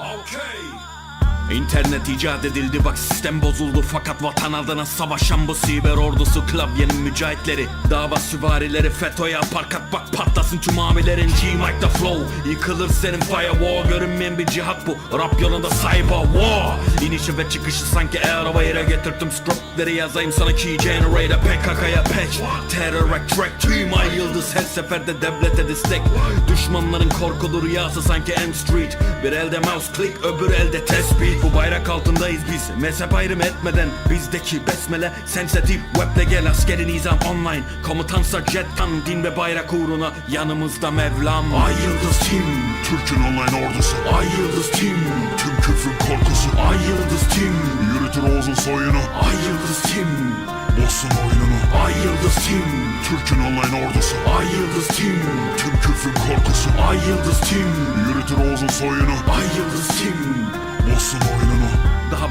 Okay. İnternet icat edildi bak sistem bozuldu. Fakat vatan adına savaşan bu siber ordusu Klavyenin mücahitleri. Dava süvarileri FETÖ'ye parkat bak patlasın tüm amilerin G-Mike'da flow Yıkılır senin firewall. Görünmeyen bir cihat bu Rap yolunda cyber war. İnişi ve çıkışı sanki araba yere getirdim Stroke'leri yazayım sana key generator. PKK'ya patch Terror track. Tüm yıldız her seferde devlete destek. Düşmanların korkulu rüyası sanki M Street. Bir elde mouse click öbür elde tespih Bu bayrak altındayız biz. Mezhep ayrım etmeden Bizdeki besmele. Sensitive weble gel askeri nizam online. Komutansa jettan din ve bayrak uğruna yanımızda Mevlam. Ay yıldız tim Türk'ün online ordusu. Ay yıldız tim Tüm küfrün korkusu. Ay yıldız tim. Yürütür Oğuz'un soyunu. Ay yıldız tim. Bozsun oyununu. Ay yıldız tim. Türk'ün online ordusu. Ay yıldız tim. Tüm küfrün korkusu. Ay yıldız tim. Yürütür Oğuz'un soyunu. Ay yıldız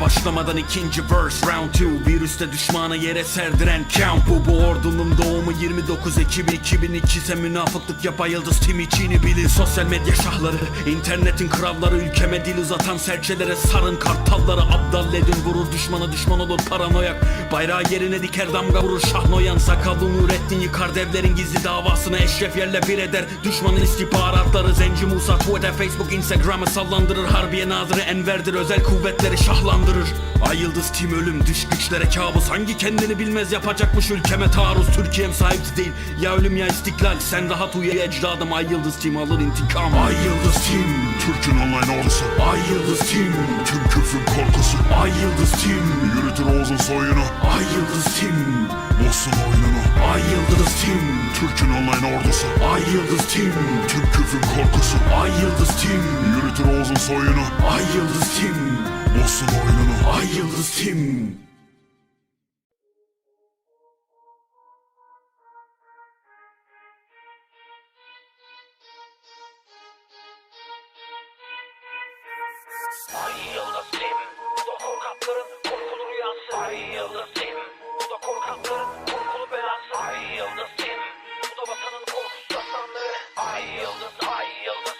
başlamadan ikinci verse round 2 Virüste düşmanı yere serdiren count. Bu bu ordunun doğumu 29 Ekim 2002 ise münafıklık yapa yıldız tim içini bilin Sosyal medya şahları. İnternetin kralları Ülkeme dil uzatan serçelere sarın kartalları. Abdal edin vurur düşmana düşman olur paranoyak. Bayrağı yerine diker damga vurur şahnoyan Sakallı Nurettin yıkar. Devlerin gizli davasını Eşref yerle bir eder. Düşmanın istihbaratları Zenci Musa Twitter Facebook Instagram'ı sallandırır. Harbiye nazırı Enver'dir özel kuvvetleri şahlandırır Ay yıldız tim ölüm dış güçlere kabus Hangi kendini bilmez yapacakmış ülkeme taarruz Türkiye'm sahipsiz değil ya ölüm ya istiklal Sen rahat uyu ecdadım ay yıldız tim alır intikam Ay yıldız tim Türk'ün online ordusu Ay yıldız tim Tüm küfrün korkusu Ay yıldız tim Yürütür Oğuz'un soyunu Ay yıldız tim Bozsun oyununu Ay yıldız tim Türk'ün online ordusu Ay yıldız tim Tüm küfrün korkusu Ay yıldız tim Yürütür Oğuz'un soyunu Ay yıldız tim yıldız tim Ay yıldızım, bu da korkakların korkulu rüyası. Ay yıldızım, bu da korkakların korkulu belası. Ay yıldızım, bu da vatanın korkusu aslanları. Ay yıldız,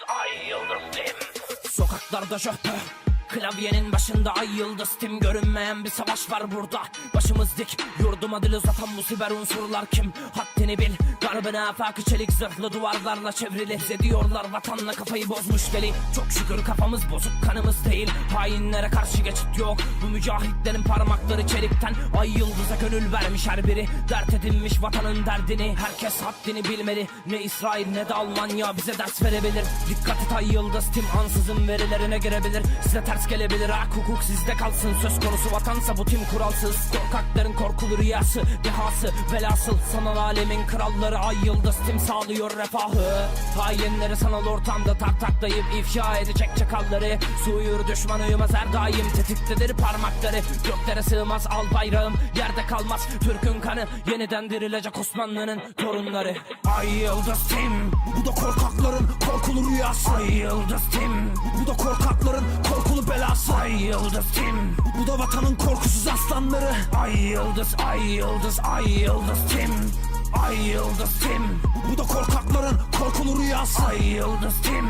ay yıldız. Sokaklarda şöhre Klavyenin başında ay yıldız tim Görünmeyen bir savaş var burada. Başımız dik yurduma dil uzatan bu siber unsurlar kim? Haddini bil Garbına afakı çelik zırhlı duvarlarla çevrili Bize diyorlar vatanla kafayı bozmuş deli. Çok şükür kafamız bozuk kanımız değil. Hainlere karşı geçit yok. Bu mücahitlerin parmakları çelikten Ay yıldıza gönül vermiş her biri. Dert edinmiş vatanın derdini Herkes haddini bilmeli. Ne İsrail ne de Almanya bize ders verebilir. Dikkat et ay yıldız tim ansızın verilerine girebilir. Size ters gelebilir hak hukuk sizde kalsın. Söz konusu vatansa bu tim kuralsız. Korkakların korkulu rüyası Dehası velhasıl. Sanal alemin kralları Ay yıldız tim sağlıyor refahı. Hainleri sanal ortamda tak taklayıp ifşa edecek çakalları. Su uyur düşman uyumaz her daim Tetiktedir parmakları. Göklere sığmaz al bayrağım Yerde kalmaz. Türk'ün kanı Yeniden dirilecek Osmanlı'nın torunları. Ay yıldız tim Bu da korkakların korkulu rüyası. Ay yıldız tim Bu da korkakların korkulu belası Ay yıldız tim Bu da vatanın korkusuz aslanları. Ay yıldız ay yıldız ay yıldız tim Ay yıldız tim Bu da korkakların korkulu rüyası. Ay yıldız tim